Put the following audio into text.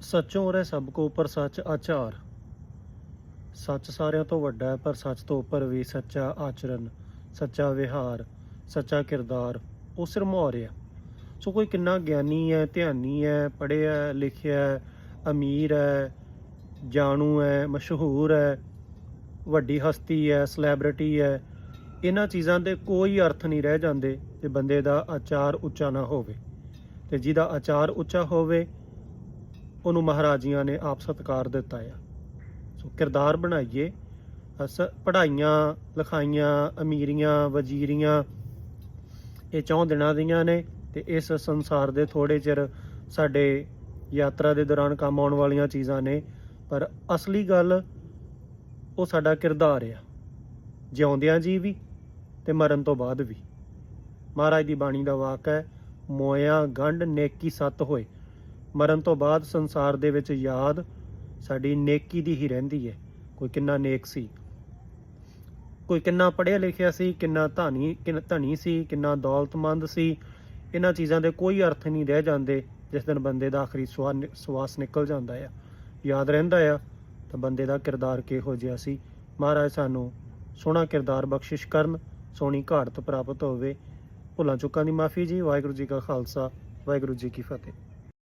ਸੱਚੋਂ ਰਹਿ ਸਭ ਕੋ ਉੱਪਰ ਸੱਚ ਆਚਾਰ। ਸੱਚ ਸਾਰਿਆਂ ਤੋਂ ਵੱਡਾ ਹੈ, ਪਰ ਸੱਚ ਤੋਂ ਉੱਪਰ ਵੀ ਸੱਚਾ ਆਚਰਨ ਸੱਚਾ ਵਿਹਾਰ, ਸੱਚਾ ਕਿਰਦਾਰ, ਉਹ ਸਿਰਮੌਰ ਆ ਸੋ ਕੋਈ ਕਿੰਨਾ ਗਿਆਨੀ ਹੈ, ਧਿਆਨੀ ਹੈ, ਪੜ੍ਹਿਆ ਲਿਖਿਆ ਅਮੀਰ ਹੈ, ਜਾਣੂ ਹੈ, ਮਸ਼ਹੂਰ ਹੈ, ਵੱਡੀ ਹਸਤੀ ਹੈ, ਸੈਲੈਬ੍ਰਿਟੀ ਹੈ, ਇਹਨਾਂ ਚੀਜ਼ਾਂ ਦੇ ਕੋਈ ਅਰਥ ਨਹੀਂ ਰਹਿ ਜਾਂਦੇ ਜੇ ਬੰਦੇ ਦਾ ਆਚਾਰ ਉੱਚਾ ਨਾ ਹੋਵੇ। ਤੇ ਜਿਹਦਾ ਆਚਾਰ ਉੱਚਾ ਹੋਵੇ ਉਹਨੂੰ ਮਹਾਰਾਜੀਆਂ ਨੇ ਆਪ ਸਤਕਾਰ ਦਿੱਤਾ ਆ। ਸੋ ਕਿਰਦਾਰ ਬਣਾਈਏ। ਅਸ ਪੜ੍ਹਾਈਆਂ, ਲਿਖਾਈਆਂ, ਅਮੀਰੀਆਂ, ਵਜ਼ੀਰੀਆਂ, ਇਹ ਚੌਂ ਦਿਨਾਂ ਦੀਆਂ ਨੇ ਤੇ ਇਸ ਸੰਸਾਰ ਦੇ ਥੋੜੇ ਚਿਰ ਸਾਡੇ ਯਾਤਰਾ ਦੇ ਦੌਰਾਨ ਕੰਮ ਆਉਣ ਵਾਲੀਆਂ ਚੀਜ਼ਾਂ ਨੇ। ਪਰ ਅਸਲੀ ਗੱਲ ਉਹ ਸਾਡਾ ਕਿਰਦਾਰ ਆ। ਜਿਉਂਦਿਆਂ ਜੀ ਵੀ ਤੇ ਮਰਨ ਤੋਂ ਬਾਅਦ ਵੀ। ਮਹਾਰਾਜ ਦੀ ਬਾਣੀ ਦਾ ਵਾਕ ਹੈ, ਮੋਇਆ ਗੰਢ ਨੇਕੀ ਸੱਤ ਹੋਏ। ਮਰਨ ਤੋਂ ਬਾਅਦ ਸੰਸਾਰ ਦੇ ਵਿੱਚ ਯਾਦ ਸਾਡੀ ਨੇਕੀ ਦੀ ਹੀ ਰਹਿੰਦੀ ਹੈ। ਕੋਈ ਕਿੰਨਾ ਨੇਕ ਸੀ, ਕੋਈ ਕਿੰਨਾ ਪੜ੍ਹਿਆ ਲਿਖਿਆ ਸੀ, ਕਿੰਨਾ ਧਨੀ ਕਿੰਨਾ ਧਨੀ ਸੀ, ਕਿੰਨਾ ਦੌਲਤਮੰਦ ਸੀ, ਇਹਨਾਂ ਚੀਜ਼ਾਂ ਦੇ ਕੋਈ ਅਰਥ ਨਹੀਂ ਰਹਿ ਜਾਂਦੇ, ਜਿਸ ਦਿਨ ਬੰਦੇ ਦਾ ਆਖਰੀ ਸਵਾ- ਸਵਾਸ ਨਿਕਲ ਜਾਂਦਾ ਆ। ਯਾਦ ਰਹਿੰਦਾ ਆ, ਤਾਂ ਬੰਦੇ ਦਾ ਕਿਰਦਾਰ ਕਿਹੋ ਜਿਹਾ ਸੀ। ਮਹਾਰਾਜ ਸਾਨੂੰ ਸੋਹਣਾ ਕਿਰਦਾਰ ਬਖਸ਼ਿਸ਼ ਕਰਨ, ਸੋਹਣੀ ਘਾੜਤ ਪ੍ਰਾਪਤ ਹੋਵੇ। ਭੁੱਲਾਂ ਚੁੱਕਾਂ ਦੀ ਮਾਫੀ ਜੀ, ਵਾਹਿਗੁਰੂ ਜੀ ਕਾ ਖਾਲਸਾ, ਵਾਹਿਗੁਰੂ ਜੀ ਕੀ ਫਤਿਹ।